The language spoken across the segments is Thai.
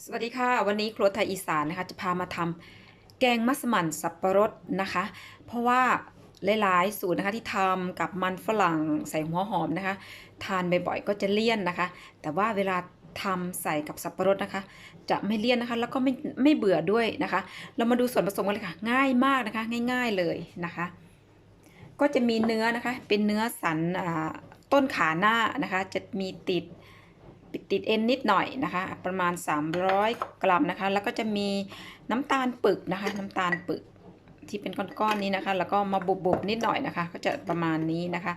สวัสดีค่ะ วันนี้ครัวไทยอีสานนะคะจะพามาทำแกงมัสมั่นสับปะรดนะคะ เพราะว่าหลายๆสูตรนะคะที่ทำกับมันฝรั่งใส่หัวหอมนะคะ ทานบ่อยๆก็จะเลี่ยนนะคะ แต่ว่าเวลาทำใส่กับสับปะรดนะคะ จะไม่เลี่ยนนะคะ แล้วก็ไม่ไม่เบื่อด้วยนะคะ เรามาดูส่วนผสมกันเลยค่ะ ง่ายมากนะคะ ง่าย ๆเลยนะคะ ก็จะมีเนื้อนะคะ เป็นเนื้อสันต้นขาหน้านะคะ จะมีติด ติดเอ็นนิดหน่อยนะคะ ประมาณ 300 กรัมนะคะ แล้วก็จะมีน้ำตาลปึกนะคะ น้ำตาลปึกที่เป็นก้อนๆนี้นะคะ แล้วก็มาบุบๆนิดหน่อยนะคะ ก็จะประมาณนี้นะคะ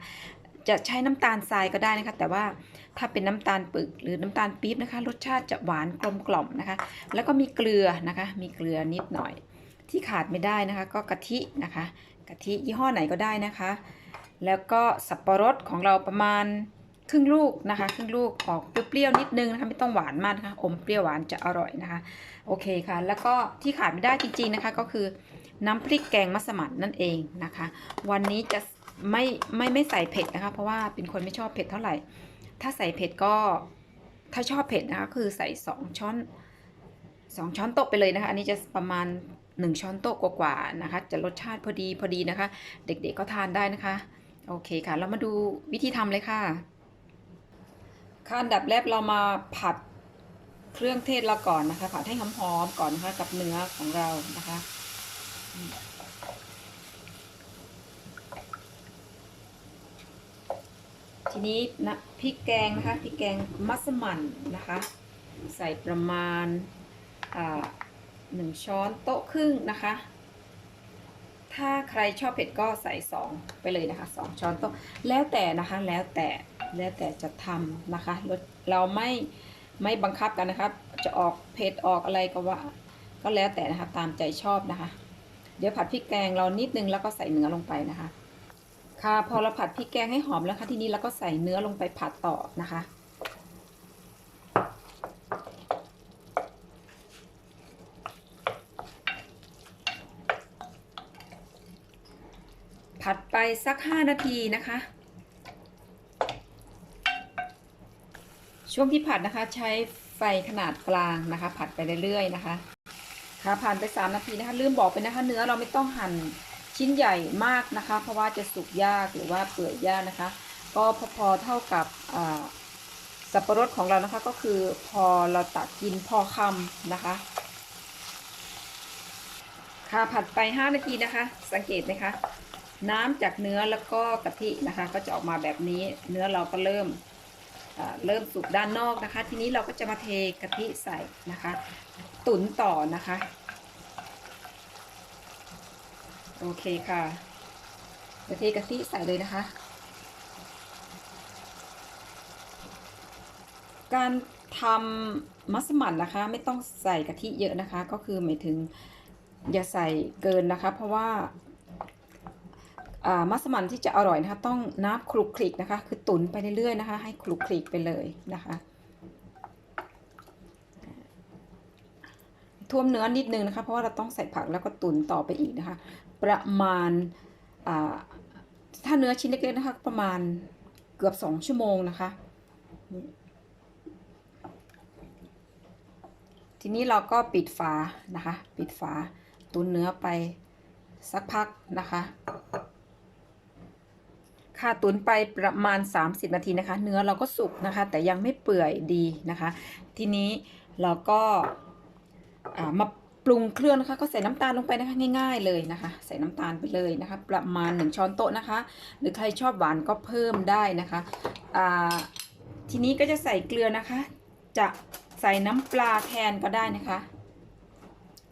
จะใช้น้ำตาลทรายก็ได้นะคะ แต่ว่าถ้าเป็นน้ำตาลปึกหรือน้ำตาลปี๊บนะคะ รสชาติจะหวานกลมกล่อมนะคะ แล้วก็มีเกลือนะคะ มีเกลือนิดหน่อย ที่ขาดไม่ได้นะคะ ก็กะทินะคะ กะทิยี่ห้อไหนก็ได้นะคะ แล้วก็สับปะรดของเราประมาณ ครึ่งลูกนะคะครึ่งลูกออกเปรี้ยวๆนิดนึงนะคะไม่ต้องหวานมากนะคะอมเปรี้ยวหวานจะอร่อยนะคะ โอเคค่ะ แล้วก็ที่ขาดไม่ได้จริงๆนะคะ ก็คือน้ำพริกแกงมัสมั่นนั่นเองนะคะ วันนี้จะไม่ไม่ไม่ใส่เผ็ดนะคะ เพราะว่าเป็นคนไม่ชอบเผ็ดเท่าไหร่ ถ้าใส่เผ็ดก็ถ้าชอบเผ็ดนะคะคือใส่สองช้อนสองช้อนโต๊ะไปเลยนะคะ อันนี้จะประมาณหนึ่งช้อนโต๊ะกว่าๆนะคะ จะรสชาติพอดีพอดีนะคะ เด็กๆก็ทานได้นะคะ โอเคค่ะ เรามาดูวิธีทำเลยค่ะ ขั้นดับแรกเรามาผัดเครื่องเทศเราก่อนนะคะ ผัดให้หอมๆก่อนนะคะกับเนื้อของเรานะคะทีนี้นะพริกแกงนะคะพริกแกงมัสมั่นนะคะ ใส่ประมาณหนึ่งช้อนโต๊ะครึ่งนะคะ ถ้าใครชอบเผ็ดก็ใส่สองไปเลยนะคะสองช้อนโต๊ะแล้วแต่นะคะแล้วแต่แล้วแต่จะทำนะคะรสเราไม่ไม่บังคับกันนะครับ จะออกเผ็ดออกอะไรก็ว่า ก็แล้วแต่นะคะตามใจชอบนะคะ เดี๋ยวผัดพริกแกงเรานิดนึงแล้วก็ใส่เนื้อลงไปนะคะ ค่ะพอเราผัดพริกแกงให้หอมแล้วค่ะทีนี้เราก็ใส่เนื้อลงไปผัดต่อนะคะ ไปสัก 5 นาทีนะคะ ช่วงที่ผัดนะคะใช้ไฟขนาดกลางนะคะ ผัดไปเรื่อยๆนะคะค่ะผ่านไป 3 นาทีนะคะ ลืมบอกไปนะคะ เนื้อเราไม่ต้องหั่นชิ้นใหญ่มากนะคะ เพราะว่าจะสุกยากหรือว่าเปื่อยยากนะคะ ก็พอๆเท่ากับสับปะรดของเรานะคะก็คือพอเราตักกินพอคำนะคะ ค่ะผัดไป 5 นาทีนะคะ สังเกตไหมคะ น้ำจากเนื้อแล้วก็กะทินะคะ ก็จะออกมาแบบนี้ เนื้อเราก็เริ่มเริ่มสุกด้านนอกนะคะ ทีนี้เราก็จะมาเทกะทิใส่นะคะ ตุ๋นต่อนะคะ โอเคค่ะเดี๋ยวเทกะทิใส่เลยนะคะ การทำมัสมั่นนะคะ ไม่ต้องใส่กะทิเยอะนะคะ ก็คือหมายถึงอย่าใส่เกินนะคะ เพราะว่า มัสมั่นที่จะอร่อยนะคะต้องน้ำคลุกคลิกนะคะ คือตุ๋นไปเรื่อยๆนะคะ ให้คลุกคลิกไปเลยนะคะ ท่วมเนื้อนิดนึงนะคะ เพราะว่าเราต้องใส่ผักแล้วก็ตุ๋นต่อไปอีกนะคะ ประมาณถ้าเนื้อชิ้นเล็กๆนะคะ ประมาณเกือบสองชั่วโมงนะคะ ทีนี้เราก็ปิดฝานะคะ ปิดฝา ตุ๋นเนื้อไปสักพักนะคะ ค่ะตุนไปประมาณ 30 นาทีนะคะ เนื้อเราก็สุกนะคะ แต่ยังไม่เปื่อยดีนะคะ ทีนี้เราก็มาปรุงเครื่องนะคะก็ใส่น้ำตาลลงไปนะคะง่ายๆเลยนะคะ ใส่น้ำตาลไปเลยนะคะ ประมาณ 1 ช้อนโต๊ะนะคะ หรือใครชอบหวานก็เพิ่มได้นะคะทีนี้ก็จะใส่เกลือนะคะ จะใส่น้ำปลาแทนก็ได้นะคะ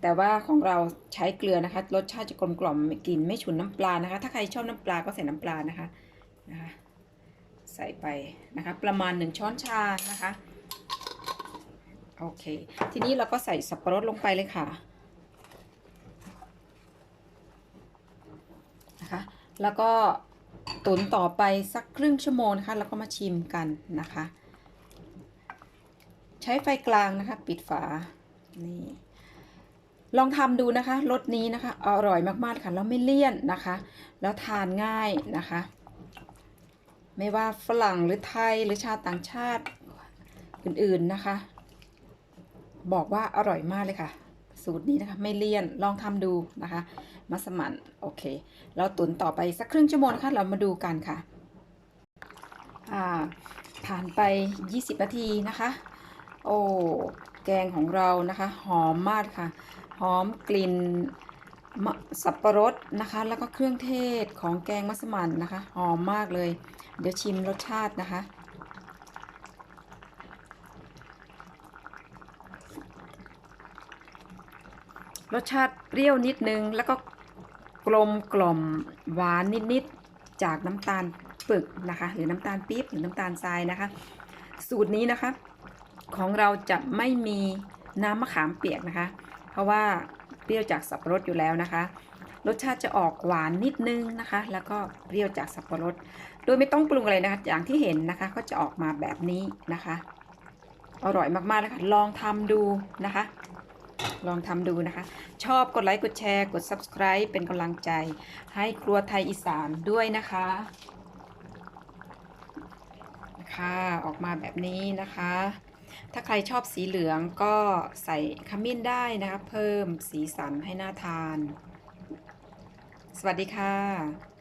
แต่ว่าของเราใช้เกลือนะคะ รสชาติจะกลมกล่อมกลิ่นไม่ฉุนน้ำปลานะคะ ถ้าใครชอบน้ำปลาก็ใส่น้ำปลานะคะนะคะ ใส่ไปนะคะ ประมาณหนึ่งช้อนชานะคะโอเค ทีนี้เราก็ใส่สับปะรดลงไปเลยค่ะนะคะ แล้วก็ตุ๋นต่อไปสักครึ่งชั่วโมงนะคะแล้วก็มาชิมกันนะคะ ใช้ไฟกลางนะคะ ปิดฝานี่ ลองทำดูนะคะรสนี้นะคะ อร่อยมากๆค่ะแล้วไม่เลี่ยนนะคะ แล้วทานง่ายนะคะ ไม่ว่าฝรั่งหรือไทยหรือชาวต่างชาติอื่นๆนะคะ บอกว่าอร่อยมากเลยค่ะ สูตรนี้นะคะ ไม่เลี่ยนลองทำดูนะคะ มัสมั่นโอเค เราตุนต่อไปสักครึ่งชั่วโมงนะคะเรามาดูกันค่ะผ่านไป 20 นาทีนะคะ โอ้ แกงของเรานะคะ หอมมากค่ะ หอมกลิ่นมะสับปะรดนะคะ แล้วก็เครื่องเทศของแกงมัสมั่นนะคะ หอมมากเลย เดี๋ยวชิมรสชาตินะคะ รสชาติเปรี้ยวนิดนึง แล้วก็กลมกล่อมหวานนิดๆ จากน้ำตาลปึกนะคะ หรือน้ำตาลปี๊บหรือน้ำตาลทรายนะคะ สูตรนี้นะคะ ของเราจะไม่มีน้ำมะขามเปียกนะคะ เพราะว่าเปรี้ยวจากสับปะรดอยู่แล้วนะคะ รสชาติจะออกหวานนิดนึงนะคะ แล้วก็เปรี้ยวจากสับปะรด โดยไม่ต้องปรุงอะไรนะคะ อย่างที่เห็นนะคะ ก็จะออกมาแบบนี้นะคะ อร่อยมากๆนะคะ ลองทำดูนะคะ ลองทำดูนะคะ ชอบกดไลค์กดแชร์ กด subscribe เป็นกำลังใจ ให้ครัวไทยอีสานด้วยนะคะค่ะออกมาแบบนี้นะคะ ถ้าใครชอบสีเหลืองก็ใส่ขมิ้นได้นะคะ เพิ่มสีสันให้น่าทาน สวัสดีค่ะ